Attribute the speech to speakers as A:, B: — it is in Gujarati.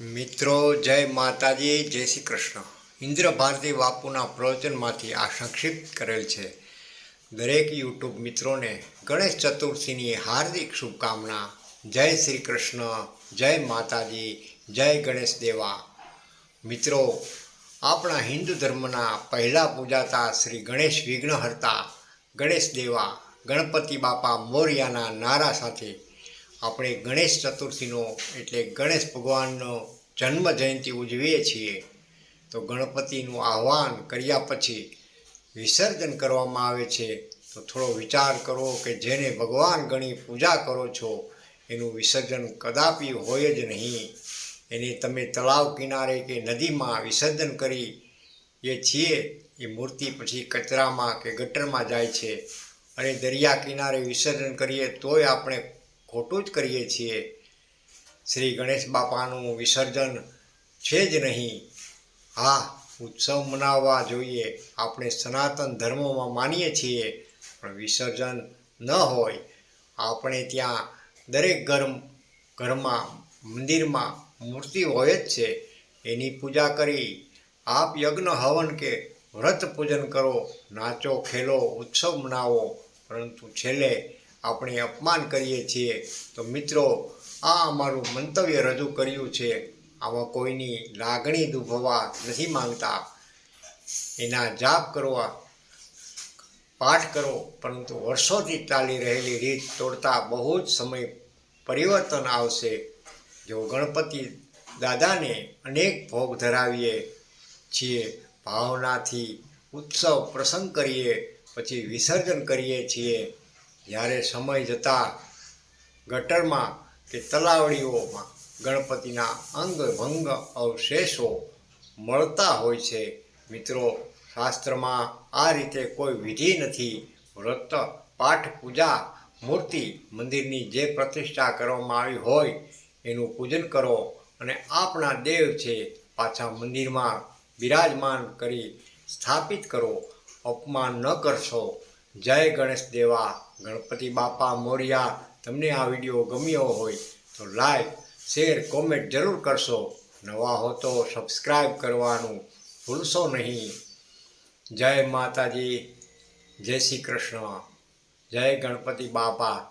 A: મિત્રો, જય માતાજી, જય શ્રી કૃષ્ણ. ઇન્દ્ર ભારતી બાપુના પ્રવચનમાંથી આ સંક્ષિપ્ત કરેલ છે. દરેક યુટ્યુબ મિત્રોને ગણેશ ચતુર્થીની હાર્દિક શુભકામના. જય શ્રી કૃષ્ણ, જય માતાજી, જય ગણેશ દેવા. મિત્રો, આપણા હિન્દુ ધર્મના પહેલાં પૂજાતા શ્રી ગણેશ વિઘ્નહર્તા, ગણેશ દેવા, ગણપતિ બાપા મોર્યાના નારા સાથે આપણે ગણેશ ચતુર્થીનો એટલે ગણેશ ભગવાનનો જન્મ જયંતિ ઉજવીએ છીએ, તો ગણપતિનું આહ્વાન કર્યા પછી વિસર્જન કરવામાં આવે છે. તો થોડો વિચાર કરો કે જેને ભગવાન ગણી પૂજા કરો છો, એનું વિસર્જન કદાપી હોય જ નહીં. એને તમે તળાવ કિનારે કે નદીમાં વિસર્જન કરી એ છીએ, એ મૂર્તિ પછી કચરામાં કે ગટરમાં જાય છે. અને દરિયા કિનારે વિસર્જન કરીએ તોય આપણે ખોટું જ કરીએ છીએ. શ્રી ગણેશ બાપાનું વિસર્જન છે જ નહીં. હા ઉત્સવ મનાવવા જોઈએ. આપણે સનાતન ધર્મમાં માનીએ છીએ. પણ વિસર્જન ન હોય. આપણે ત્યાં દરેક ઘર, ઘરમાં, મંદિરમાં મૂર્તિ હોય જ છે. એની પૂજા કરી આપ યજ્ઞ હવન કે વ્રત પૂજન કરો, નાચો, ખેલો, ઉત્સવ મનાવો. પરંતુ છેલ્લે આપણે અપમાન કરીએ છીએ. તો મિત્રો, આ અમારું મંતવ્ય રજૂ કર્યું છે. આમાં કોઈની લાગણી દુભવા નથી માંગતા. એના જાપ કરવા, પાઠ કરો, પરંતુ વર્ષોથી ચાલી રહેલી રીત તોડતા બહુ જ સમય પરિવર્તન આવશે. જો ગણપતિ દાદાને અનેક ભોગ ધરાવીએ છીએ, ભાવનાથી ઉત્સવ પ્રસંગ કરીએ, પછી વિસર્જન કરીએ છીએ જ્યારે સમય જતાં ગટરમાં કે તલાવડીઓમાં ગણપતિના અંગ ભંગ અવશેષો મળતા હોય છે, મિત્રો, શાસ્ત્રમાં આ રીતે કોઈ વિધિ નથી. વ્રત, પાઠ, પૂજા, મૂર્તિ, મંદિરની જે પ્રતિષ્ઠા કરવામાં આવી હોય, એનું પૂજન કરો અને આપણા દેવ છે પાછા મંદિરમાં બિરાજમાન કરી સ્થાપિત કરો. અપમાન ન કરશો. જય ગણેશ દેવા, ગણપતિ બાપા મોરિયા, તમને આ વીડિયો ગમ્યો હોય તો લાઈક, શેર, કોમેન્ટ જરૂર કરશો. નવા હો તો સબસ્ક્રાઈબ કરવાનું ભૂલશો નહીં. જય માતાજી, જય શ્રી કૃષ્ણ, જય ગણપતિ બાપા.